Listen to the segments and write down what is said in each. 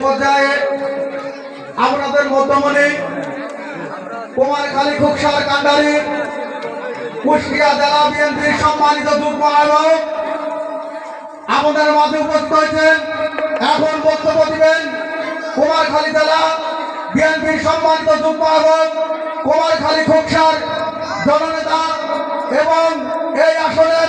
পর্যায়ে আপনাদের মধ্যমণি কুমার কালী খুকসার কান্ডারি কুষ্টিয়া জেলা বিএনপির সম্মানিত যুগ্ম আয়োজক আমাদের মাঝে উপস্থিত হয়েছেন। এখন বক্তব্য দিবেন কুমারখালী জেলা বিএনপির সম্মানিত যুগ্ম আয়োজক কুমারখালী খুকসার জননেতা এবং এই আসনের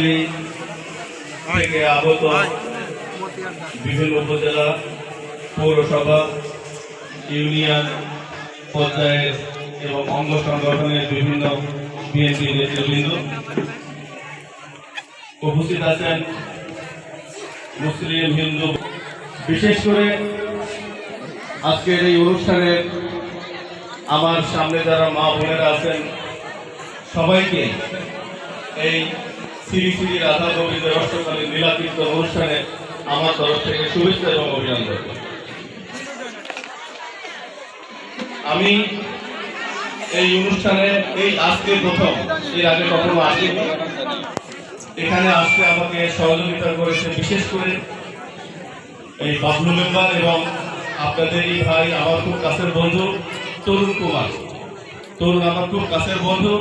কুমারখালী থেকে আগত বিভিন্ন উপজেলা পৌরসভা, ইউনিয়ন পর্যায়ের এবং অঙ্গ সংগঠনের বিভিন্ন বিএনপি নেতৃবৃন্দ উপস্থিত আছেন মুসলিম হিন্দু। বিশেষ করে আজকের এই অনুষ্ঠানে আমার সামনে যারা মা বোনেরা আছেন, সবাইকে এই শ্রী শ্রী রাধা গোবিন্দ রসকালী লীলাকীর্ত অনুষ্ঠানে আমার তরফ থেকে শুভেচ্ছা এবং অভিনন্দন। আমি এই অনুষ্ঠানে, এই আজকে প্রথম, এর আগে কখনো আসিনি। এখানে আসতে আমাকে সহযোগিতা করেছে বিশেষ করে এই বাবলু মেম্বার এবং আপনাদের এই ভাই, আমার খুব কাছের বন্ধু তরুণ কুমার। তরুণ, আমার খুব কাছের বন্ধু।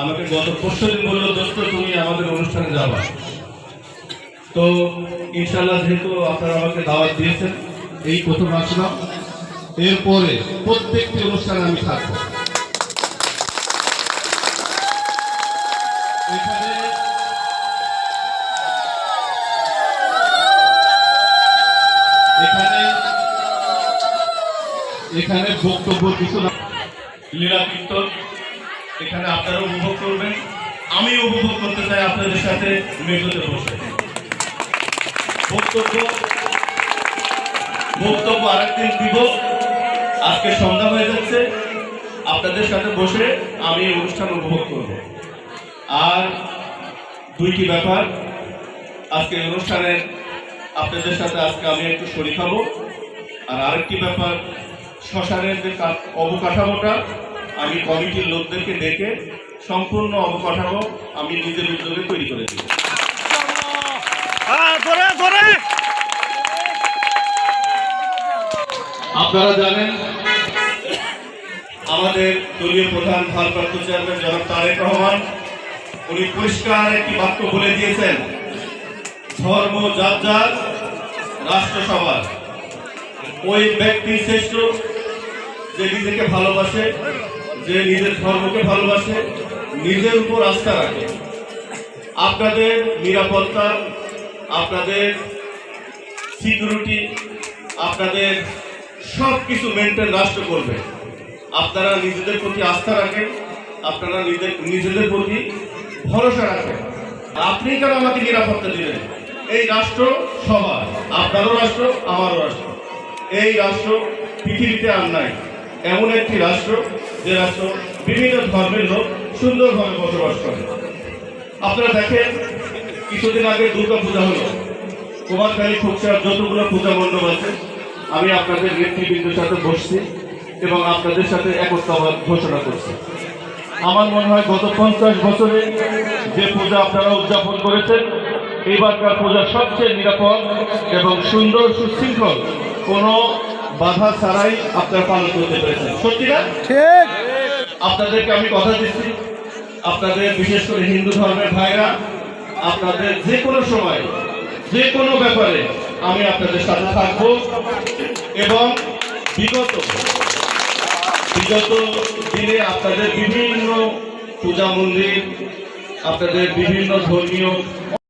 আমাকে গত পরশু দিন বলল, দোস্ত, তুমি আমাদের অনুষ্ঠানে যাবা। তো ইনশাল্লাহ যেহেতু আপনারা আমাকে দাওয়াত দিয়েছেন, এই প্রথম আসলাম। এরপরে প্রত্যেকটি অনুষ্ঠানে আমি থাকব। এখানে এখানে বক্তব্য কিছু না। লীলা কীর্তন। এখানে আপনারা উপভোগ করবেন। আমি উপভোগ করতে চাই আপনাদের সাথে মেঘতে বসে। বক্তব্য বক্তব্য আরেকদিন দিব। আজকে সন্ধ্যা হয়ে যাচ্ছে। আপনাদের সাথে বসে আমি এই অনুষ্ঠান উপভোগ করব। আর দুইটি ব্যাপার। আজকে অনুষ্ঠানে আপনাদের সাথে আজকে আমি একটু শরীর খাব। আর আরেকটি ব্যাপার, শ্মশানের যে অবকাঠামোটা আমি কমিটির লোকদেরকে ডেকে সম্পূর্ণ অবকাঠামো আমি নিজের উদ্যোগে তৈরি করে দিই। হ্যাঁ আপনারা জানেন আমাদের দলীয় প্রধান ভারপ্রাপ্ত চেয়ারম্যান জনাব তারেক রহমান উনি পরিষ্কার একটি বাক্য বলে দিয়েছেন ধর্ম যার যার রাষ্ট্র সবার। ওই ব্যক্তি শ্রেষ্ঠ যে নিজেকে ভালোবাসে যে নিজের ধর্মকে ভালোবাসে, নিজের উপর আস্থা রাখে। আপনাদের নিরাপত্তা, আপনাদের সিকিউরিটি, আপনাদের সব কিছু মেনটেন রাষ্ট্র করবে। আপনারা নিজেদের প্রতি আস্থা রাখেন, আপনারা নিজের নিজেদের প্রতি ভরসা রাখেন। আপনি কেন আমাকে নিরাপত্তা দিবেন এই রাষ্ট্র সবার। আপনারও রাষ্ট্র, আমারও রাষ্ট্র। এই রাষ্ট্র পৃথিবীতে আর নাই। এমন একটি রাষ্ট্র যে রাষ্ট্র বিভিন্ন ধর্মের লোক সুন্দরভাবে বসবাস করে। আপনারা দেখেন, কিছুদিন আগে দুর্গা পূজা হলো কুমারখালী খুকসার যতগুলো পূজা মণ্ডপ আছে, আমি আপনাদের নেতৃবৃন্দের সাথে বসছি এবং আপনাদের সাথে একত্রবাদ ঘোষণা করছি। আমার মনে হয় গত পঞ্চাশ বছরে যে পূজা আপনারা উদযাপন করেছেন, এইবারকার পূজা সবচেয়ে নিরাপদ এবং সুন্দর সুশৃঙ্খল। কোনো বাধা ছাড়াই আপনারা পালন করতে পেরেছেন। সত্যি না? ঠিক। আপনাদেরকে আমি কথা দিচ্ছি। আপনাদের বিশেষ করে হিন্দু ধর্মের ভাইরা আপনাদের যে কোনো সময় যে কোনো ব্যাপারে আমি আপনাদের সাথে থাকব। এবং বিগত বিগত দিনে আপনাদের বিভিন্ন পূজা মন্দির আপনাদের বিভিন্ন ধর্মীয়